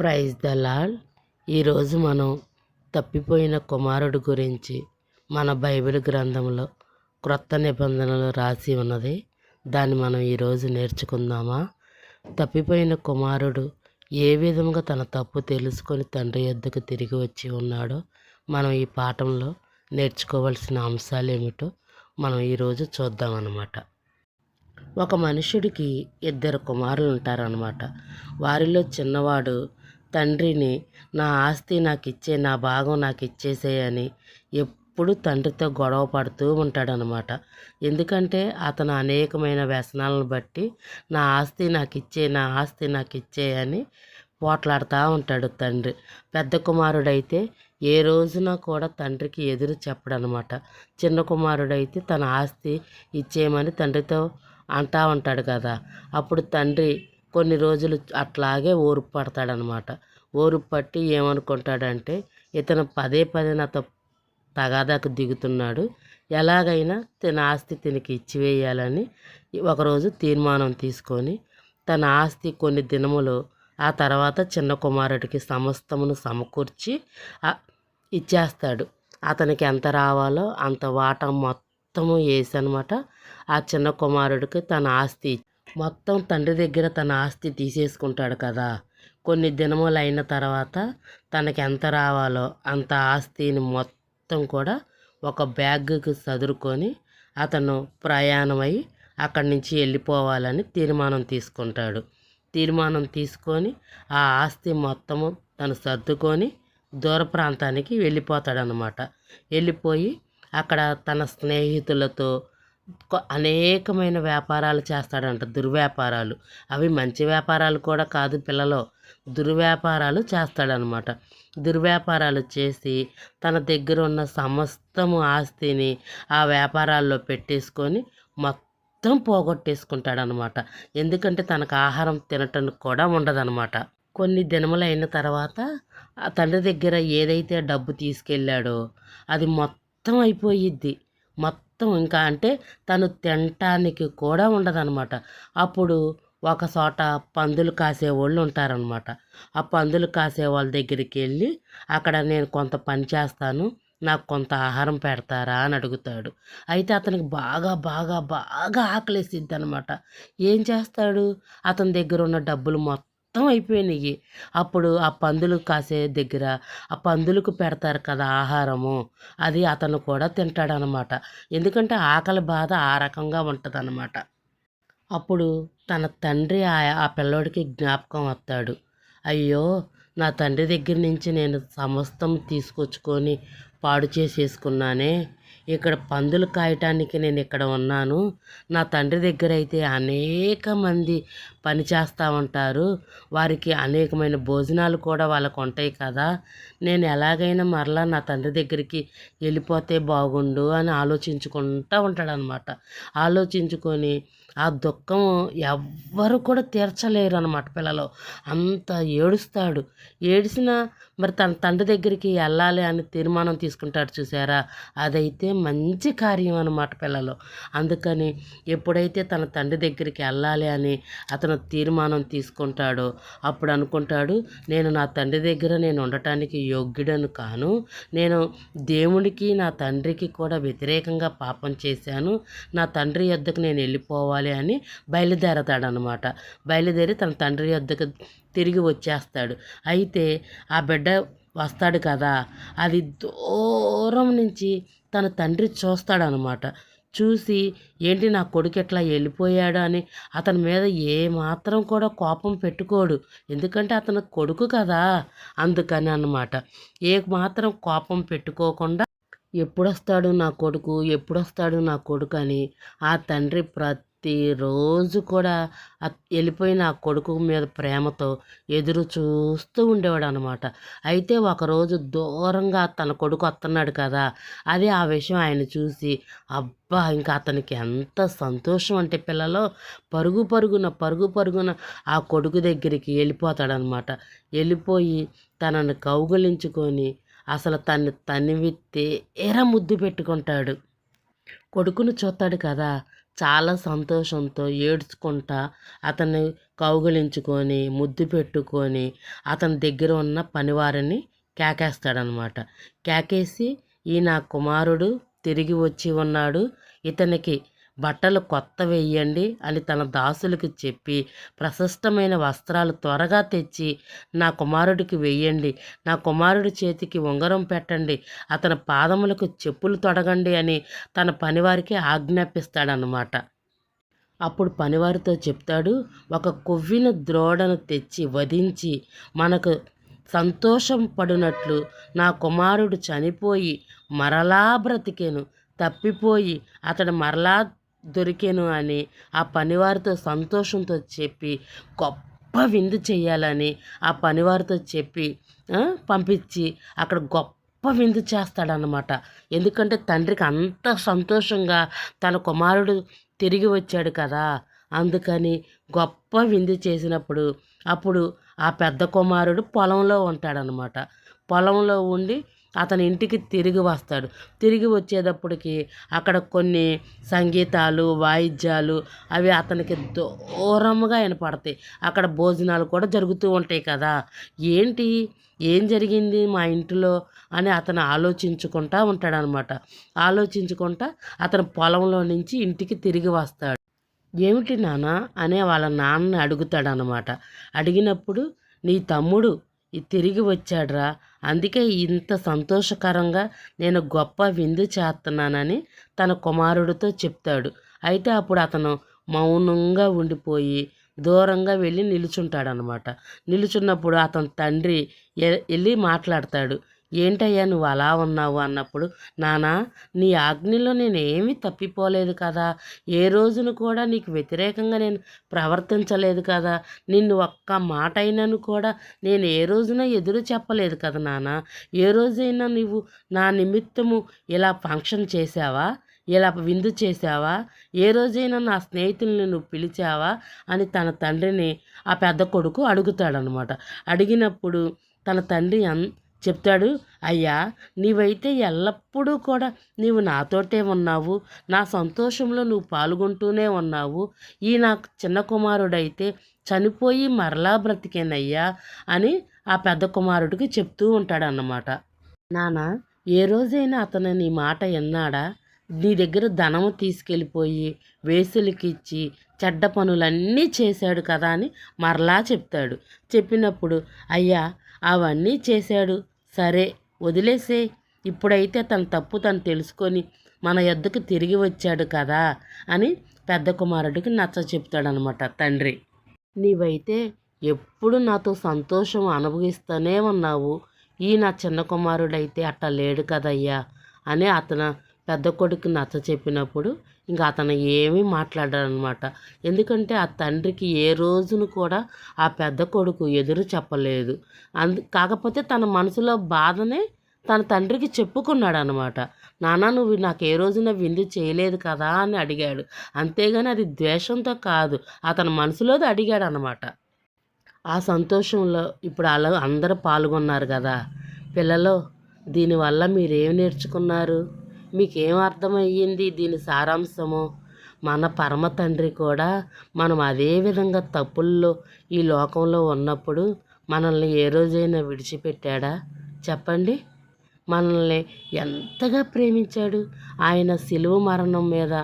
Praise the Lal ఈరోజు మనం తప్పిపోయిన కుమారుడు గురించి మన బైబిల్ గ్రంథంలో క్రొత్త నిబంధనలు రాసి ఉన్నది. దాన్ని మనం ఈరోజు నేర్చుకుందామా? తప్పిపోయిన కుమారుడు ఏ విధంగా తన తప్పు తెలుసుకొని తండ్రి యొద్దకు తిరిగి వచ్చి ఉన్నాడో మనం ఈ పాఠంలో నేర్చుకోవాల్సిన అంశాలు ఏమిటో మనం ఈరోజు చూద్దామన్నమాట. ఒక మనుషుడికి ఇద్దరు కుమారులు ఉంటారనమాట వారిలో చిన్నవాడు తండ్రిని నా ఆస్తి నాకు ఇచ్చే నా భాగం నాకు ఇచ్చేసేయని ఎప్పుడు తండ్రితో గొడవ పడుతూ ఉంటాడనమాట. ఎందుకంటే అతను అనేకమైన వ్యసనాలను బట్టి నా ఆస్తి నాకు ఇచ్చే నా ఆస్తి నాకు ఇచ్చేయని పోట్లాడుతూ ఉంటాడు తండ్రి. పెద్ద కుమారుడైతే ఏ రోజున కూడా తండ్రికి ఎదురు చెప్పడనమాట. చిన్న కుమారుడైతే తన ఆస్తి ఇచ్చేయమని తండ్రితో అంటా ఉంటాడు కదా. అప్పుడు తండ్రి కొన్ని రోజులు అట్లాగే ఊరు పడతాడనమాట ఊరు పట్టి ఏమనుకుంటాడంటే ఇతను పదే పదే నాతో తగాదాకు దిగుతున్నాడు. ఎలాగైనా తన ఆస్తి తినకి ఇచ్చివేయాలని ఒకరోజు తీర్మానం తీసుకొని తన ఆస్తి కొన్ని దినములు ఆ తర్వాత చిన్న కుమారుడికి సమస్తమును సమకూర్చి ఇచ్చేస్తాడు. అతనికి ఎంత రావాలో అంత వాటా మొత్తము వేసి అనమాట ఆ చిన్న కుమారుడికి తన ఆస్తి మొత్తం తండ్రి దగ్గర తన ఆస్తి తీసేసుకుంటాడు కదా. కొన్ని దినములు అయిన తర్వాత తనకి ఎంత రావాలో అంత ఆస్తిని మొత్తం కూడా ఒక బ్యాగ్కి సదురుకొని అతను ప్రయాణమై అక్కడి నుంచి వెళ్ళిపోవాలని తీర్మానం తీసుకుంటాడు. తీర్మానం తీసుకొని ఆ ఆస్తి మొత్తము తను సర్దుకొని దూర ప్రాంతానికి వెళ్ళిపోతాడనమాట వెళ్ళిపోయి అక్కడ తన స్నేహితులతో అనేకమైన వ్యాపారాలు చేస్తాడంట దుర్వ్యాపారాలు. అవి మంచి వ్యాపారాలు కూడా కాదు పిల్లలు. దుర్వ్యాపారాలు చేస్తాడనమాట. దుర్వ్యాపారాలు చేసి తన దగ్గర ఉన్న సమస్తము ఆస్తిని ఆ వ్యాపారాల్లో పెట్టేసుకొని మొత్తం పోగొట్టేసుకుంటాడనమాట. ఎందుకంటే తనకు ఆహారం తినటానికి కూడా ఉండదనమాట. కొన్ని దినములైన తర్వాత ఆ తండ్రి దగ్గర ఏదైతే డబ్బు తీసుకెళ్ళాడో అది మొత్తం అయిపోయిద్ది. మొత్తం మొత్తం ఇంకా అంటే తను తినటానికి కూడా ఉండదన్నమాట. అప్పుడు ఒక చోట పందులు కాసేవాళ్ళు ఉంటారనమాట ఆ పందులు కాసే వాళ్ళ దగ్గరికి వెళ్ళి అక్కడ నేను కొంత పని చేస్తాను నాకు కొంత ఆహారం పెడతారా? అని అడుగుతాడు. అయితే అతనికి బాగా బాగా బాగా ఆకలేసిద్ది అనమాట ఏం చేస్తాడు? అతని దగ్గర ఉన్న డబ్బులు మొత్తం మొత్తం అయిపోయినాయి అప్పుడు ఆ పందులు కాసే దగ్గర ఆ పందులకు పెడతారు కదా ఆహారము అది అతను కూడా తింటాడనమాట. ఎందుకంటే ఆకలి బాధ ఆ రకంగా ఉంటుందన్నమాట అప్పుడు తన తండ్రి ఆ ఆ పిల్లోడికి జ్ఞాపకం వస్తాడు. అయ్యో నా తండ్రి దగ్గర నుంచి నేను సమస్తం తీసుకొచ్చుకొని పాడు చేసేసుకున్నానే ఇక్కడ పందులు కాయటానికి నేను ఇక్కడ ఉన్నాను. నా తండ్రి దగ్గర అయితే అనేక మంది పని చేస్తూ ఉంటారు వారికి అనేకమైన భోజనాలు కూడా వాళ్ళకు ఉంటాయి కదా. నేను ఎలాగైనా మరలా నా తండ్రి దగ్గరికి వెళ్ళిపోతే బాగుండు అని ఆలోచించుకుంటూ ఉంటాడనమాట. ఆలోచించుకొని ఆ దుఃఖం ఎవ్వరు కూడా తీర్చలేరు అనమాట పిల్లలు. అంత ఏడుస్తాడు. ఏడిసినా మరి తన తండ్రి దగ్గరికి వెళ్ళాలి అని తీర్మానం తీసుకుంటాడు చూసారా? అదైతే మంచి కార్యం అనమాట పిల్లలు. అందుకని ఎప్పుడైతే తన తండ్రి దగ్గరికి వెళ్ళాలి అని అతను తీర్మానం తీసుకుంటాడో అప్పుడు అనుకుంటాడు నేను నా తండ్రి దగ్గర నేను ఉండటానికి యోగ్యుడను కాను. నేను దేవుడికి నా తండ్రికి కూడా వ్యతిరేకంగా పాపం చేశాను. నా తండ్రి యొద్దకు నేను వెళ్ళిపోవాలి అని బయలుదేరతాడనమాట బయలుదేరి తన తండ్రి వద్దకు తిరిగి వచ్చేస్తాడు. అయితే ఆ బిడ్డ వస్తాడు కదా అది దూరం నుంచి తన తండ్రి చూస్తాడనమాట. చూసి ఏంటి నా కొడుకు ఎట్లా వెళ్ళిపోయాడు అని అతని మీద ఏ మాత్రం కూడా కోపం పెట్టుకోడు. ఎందుకంటే అతను కొడుకు కదా అందుకని అనమాట ఏ మాత్రం కోపం పెట్టుకోకుండా ఎప్పుడొస్తాడు నా కొడుకు ఎప్పుడొస్తాడు నా కొడుకు అని ఆ తండ్రి ప్రతి ప్రతిరోజు కూడా వెళ్ళిపోయిన ఆ కొడుకు మీద ప్రేమతో ఎదురు చూస్తూ ఉండేవాడు అనమాట అయితే ఒకరోజు దూరంగా తన కొడుకు వస్తున్నాడు కదా అదే ఆ విషయం ఆయన చూసి అబ్బా ఇంకా అతనికి ఎంత సంతోషం అంటే పిల్లలో పరుగు పరుగున పరుగు పరుగున ఆ కొడుకు దగ్గరికి వెళ్ళిపోతాడనమాట వెళ్ళిపోయి తనను కౌగులించుకొని అసలు తన్ని తనివి తీర ముద్దు పెట్టుకుంటాడు. కొడుకును చూస్తాడు కదా చాలా సంతోషంతో ఏడ్చుకుంటా అతన్ని కౌగిలించుకొని ముద్దు పెట్టుకొని అతని దగ్గర ఉన్న పనివారిని కేకేస్తాడనమాట. కేకేసి ఈ నా కుమారుడు తిరిగి వచ్చి ఉన్నాడు. ఇతనికి బట్టలు కొత్త వేయండి అని తన దాసులకు చెప్పి ప్రశస్తమైన వస్త్రాలు త్వరగా తెచ్చి నా కుమారుడికి వెయ్యండి నా కుమారుడి చేతికి ఉంగరం పెట్టండి అతని పాదములకు చెప్పులు తొడగండి అని తన పనివారికి ఆజ్ఞాపిస్తాడనమాట అప్పుడు పనివారితో చెప్తాడు ఒక కొవ్విన ద్రోడను తెచ్చి వధించి మనకు సంతోషం పడినట్లు నా కుమారుడు చనిపోయి మరలా బ్రతికెను తప్పిపోయి అతడు మరలా దొరికాను అని ఆ పనివారితో సంతోషంతో చెప్పి గొప్ప విందు చేయాలని ఆ పనివారితో చెప్పి పంపించి అక్కడ గొప్ప విందు చేస్తాడనమాట ఎందుకంటే తండ్రికి అంత సంతోషంగా తన కుమారుడు తిరిగి వచ్చాడు కదా. అందుకని గొప్ప విందు చేసినప్పుడు అప్పుడు ఆ పెద్ద కుమారుడు పొలంలో ఉంటాడనమాట పొలంలో ఉండి అతని ఇంటికి తిరిగి వస్తాడు. తిరిగి వచ్చేటప్పటికి అక్కడ కొన్ని సంగీతాలు వాయిద్యాలు అవి అతనికి దూరంగా వినపడతాయి. అక్కడ భోజనాలు కూడా జరుగుతూ ఉంటాయి కదా. ఏంటి? ఏం జరిగింది మా ఇంటిలో అని అతను ఆలోచించుకుంటా ఉంటాడనమాట. ఆలోచించుకుంటా అతను పొలంలో నుంచి ఇంటికి తిరిగి వస్తాడు. ఏమిటి నాన్న? అనే వాళ్ళ నాన్నని అడుగుతాడనమాట. అడిగినప్పుడు నీ తమ్ముడు తిరిగి వచ్చాడురా. అందుకే ఇంత సంతోషకరంగా నేను గొప్ప విందు చేస్తున్నానని తన కుమారుడితో చెప్తాడు. అయితే అప్పుడు అతను మౌనంగా ఉండిపోయి దూరంగా వెళ్ళి నిలుచుంటాడనమాట. నిలుచున్నప్పుడు అతని తండ్రి వెళ్ళి మాట్లాడతాడు. ఏంటయ్యా నువ్వు అలా ఉన్నావు? అన్నప్పుడు నానా నీ ఆజ్ఞలో నేను ఏమీ తప్పిపోలేదు కదా. ఏ రోజును కూడా నీకు వ్యతిరేకంగా నేను ప్రవర్తించలేదు కదా. నిన్ను ఒక్క మాట అయినను కూడా నేను ఏ రోజున ఎదురు చెప్పలేదు కదా నాన్న ఏ రోజైనా నువ్వు నా నిమిత్తము ఇలా ఫంక్షన్ చేసావా ఇలా విందు చేసావా ఏ రోజైనా నా స్నేహితుల్ని నువ్వు పిలిచావా? అని తన తండ్రిని ఆ పెద్ద కొడుకు అడుగుతాడనమాట. అడిగినప్పుడు తన తండ్రి అన్ చెప్తాడు అయ్యా నీవైతే ఎల్లప్పుడూ కూడా నీవు నాతోటే ఉన్నావు నా సంతోషంలో నువ్వు పాల్గొంటూనే ఉన్నావు ఈ నా చిన్న కుమారుడైతే చనిపోయి మరలా బ్రతికేనయ్యా అని ఆ పెద్ద కుమారుడికి చెప్తూ ఉంటాడన్నమాట. నాన్న ఏ రోజైనా అతను నీ మాట విన్నాడా? నీ దగ్గర ధనము తీసుకెళ్ళిపోయి వేసులకిచ్చి చెడ్డ పనులన్నీ చేశాడు కదా అని మరలా చెప్తాడు. చెప్పినప్పుడు అయ్యా అవన్నీ చేశాడు సరే వదిలేసే. ఇప్పుడైతే తన తప్పు తను తెలుసుకొని మన యొద్దకు తిరిగి వచ్చాడు కదా అని పెద్ద కుమారుడికి నచ్చ చెప్తాడనమాట తండ్రి. నీవైతే ఎప్పుడు నాతో సంతోషం అనుభవిస్తూనే ఉన్నావు. ఈ నా చిన్న కుమారుడైతే అట్ట లేడు కదయ్యా అని అతను పెద్ద కొడుకు నచ్చ చెప్పినప్పుడు ఇంకా అతను ఏమీ మాట్లాడారనమాట. ఎందుకంటే ఆ తండ్రికి ఏ రోజును కూడా ఆ పెద్ద కొడుకు ఎదురు చెప్పలేదు. అందు కాకపోతే తన మనసులో బాధనే తన తండ్రికి చెప్పుకున్నాడు అనమాట నాన్న నువ్వు నాకు ఏ రోజున విందు చేయలేదు కదా అని అడిగాడు. అంతేగాని అది ద్వేషంతో కాదు అతని మనసులోది అడిగాడు అనమాట ఆ సంతోషంలో ఇప్పుడు అలా అందరూ పాల్గొన్నారు కదా. పిల్లలు దీనివల్ల మీరేం నేర్చుకున్నారు? మీకేం అర్థమయ్యింది దీని సారాంశము? మన పరమ తండ్రి కూడా మనం అదే విధంగా తప్పుల్లో ఈ లోకంలో ఉన్నప్పుడు మనల్ని ఏ రోజైనా విడిచిపెట్టాడా? చెప్పండి. మనల్ని ఎంతగా ప్రేమించాడు? ఆయన సిలువ మరణం మీద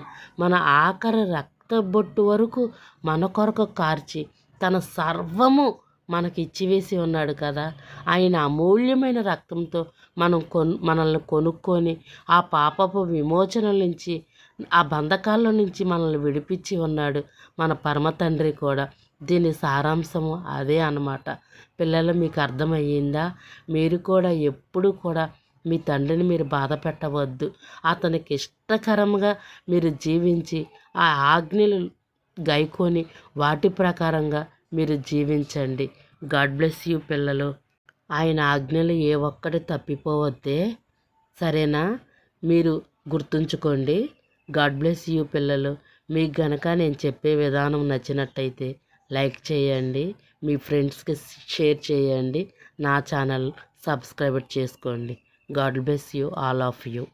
మన ఆఖరి రక్త బొట్టు వరకు మన కొరకు కార్చి తన సర్వము మనకి ఇచ్చివేసి ఉన్నాడు కదా. ఆయన అమూల్యమైన రక్తంతో మనం కొను మనల్ని కొనుక్కొని ఆ పాపపు విమోచన నుంచి ఆ బంధకాల నుంచి మనల్ని విడిపించి ఉన్నాడు మన పరమ తండ్రి కూడా. దీని సారాంశము అదే అనమాట పిల్లలు మీకు అర్థమయ్యిందా? మీరు కూడా ఎప్పుడు కూడా మీ తండ్రిని మీరు బాధ పెట్టవద్దు అతనికి ఇష్టకరంగా మీరు జీవించి ఆ ఆజ్ఞలు గైకొని వాటి ప్రకారంగా మీరు జీవించండి. గాడ్ బ్లెస్ యూ పిల్లలు. ఆయన ఆజ్ఞలు ఏ ఒక్కటి తప్పిపోవద్దే. సరేనా? మీరు గుర్తుంచుకోండి. గాడ్ బ్లెస్ యూ పిల్లలు. మీకు గనక నేను చెప్పే విధానం నచ్చినట్టయితే లైక్ చేయండి. మీ ఫ్రెండ్స్కి షేర్ చేయండి. నా ఛానల్ సబ్స్క్రైబ్ చేసుకోండి. God bless you all of you.